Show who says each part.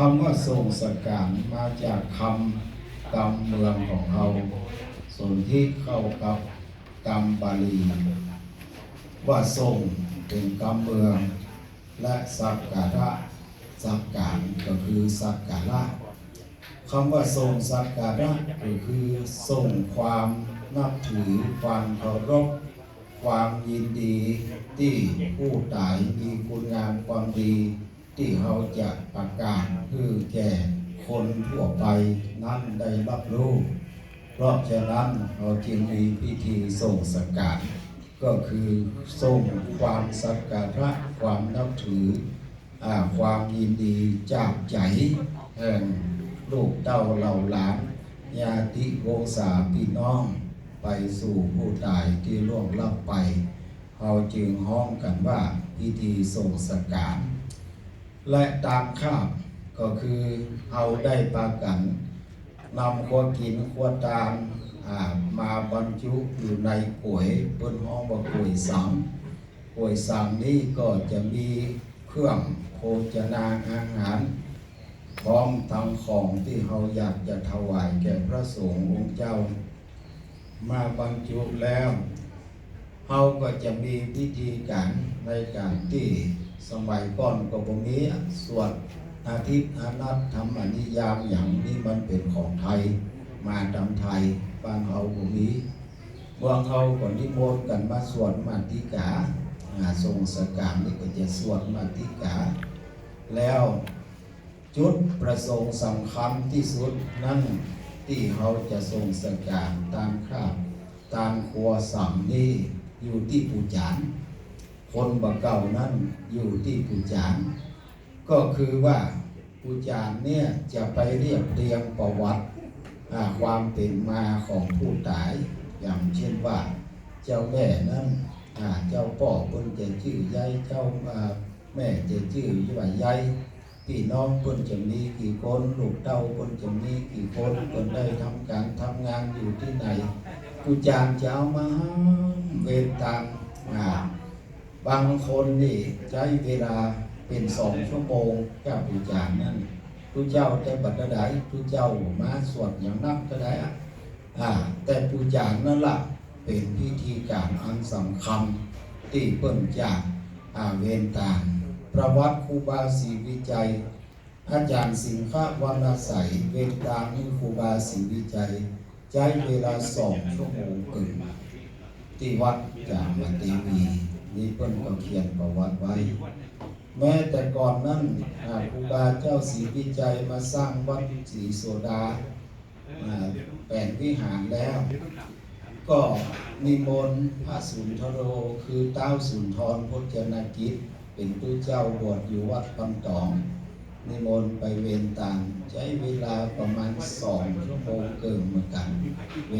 Speaker 1: คำว่าทรงสการมาจากคำกรรมเมืองของเรา ส่วนที่เข้ากับกรรมบาลีว่าทรงเป็นกรรมเมือง และสักการะสักการก็คือสักการะคำว่าทรงสักการะก็คือทรงความนับถือความเคารพความยินดีที่ผู้ตายมีคุณงามความดี ที่เขาจะประกาศเพื่อแก่คนทั่วไปนั้นได้รับรู้ เพราะฉะนั้นเราจึงมีพิธีส่งสการก็คือส่งความสักการะความนับถืออความยินดีจากใจแห่งลูกเต้าเหล่าหลานญาติวงศาพี่น้อง ไปสู่ผู้ตายที่ล่วงลับไปเราจึงห้องกันว่าพิธีส่งสการ และตามคาบก็คือเอาได้ปากันนำขวดกินขวดตามมาบรรจุอยู่ในก๋วยบนห้องว่าก๋วยสังก๋วยสังนี้ก็จะมีเครื่องโภชนาอาหาร พร้อมทั้งของที่เราอยากจะถวายแก่พระสงฆ์องค์เจ้า มาบรรจุแล้วเราก็จะมีพิธีการในการที่ สมัยก่อนก็บ่มีสวดอาทิตย์อานัตธรรมนิยามอย่างนี้มันเป็นของไทย มาดำไทยบ้านเฮาบ่มีเมืองเฮาก็นิมนต์กันมาสวดมาติกาอ่าทรงสการนี่ก็จะสวดมาติกา แล้วจุดประสงค์สำคัญที่สุดนั่นที่เขาจะทรงสการตามคราบตามครัวสังนี่อยู่ที่ปูจาน คนบะเก่านั้นอยู่ที่ปูจาน ก็คือว่าปูจานเนี่ยจะไปเรียบเรียงประวัติความเป็นมาของผู้ตาย อย่างเช่นว่าเจ้าแม่นั้นเจ้าพ่อเพิ่นจะชื่อยายเจ้าแม่จะชื่อว่ายายพี่น้องเพิ่นจะมีกี่คนลูกเต้าเพิ่นจะมีกี่คนเพิ่นได้ทำการทำงานอยู่ที่ไหนกูจางจะเอามาเวรตามอ่า บางคนนี่ใช้เวลาเป็นสองชั่วโมงเจ้าปูจานั่นผู้เจ้าแต่บัดใดผู้เจ้ามาสวดอย่างนักก็ได้อ่าแต่ปูจางนั่นล่ะเป็นพิธีการอันสำคัญที่เปิ้นจะอ่าเวรตามประวัติครูบาศรีวิจัยอาจารย์สิงห์วรรณใสยเวทตามให้ครูบาศรีวิจัยใช้เวลาสองชั่วโมงเกินที่วัดจามเทวี นี่เพิ่นก็เขียนประวัติไว้ แม้แต่ก่อนนั้นอ่าครูบาเจ้าศรีวิจัยมาสร้างวัดศรีโสดาแปลงวิหารแล้ว ก็นิมนต์พระสุนทรโรคือเต้าสุนทรพจนากิจ เป็นผู้เจ้าบวชอยู่วัดคำตอง นิมนต์ไปเวรตามใช้เวลาประมาณสองชั่วโมงเกินเหมือนกัน เว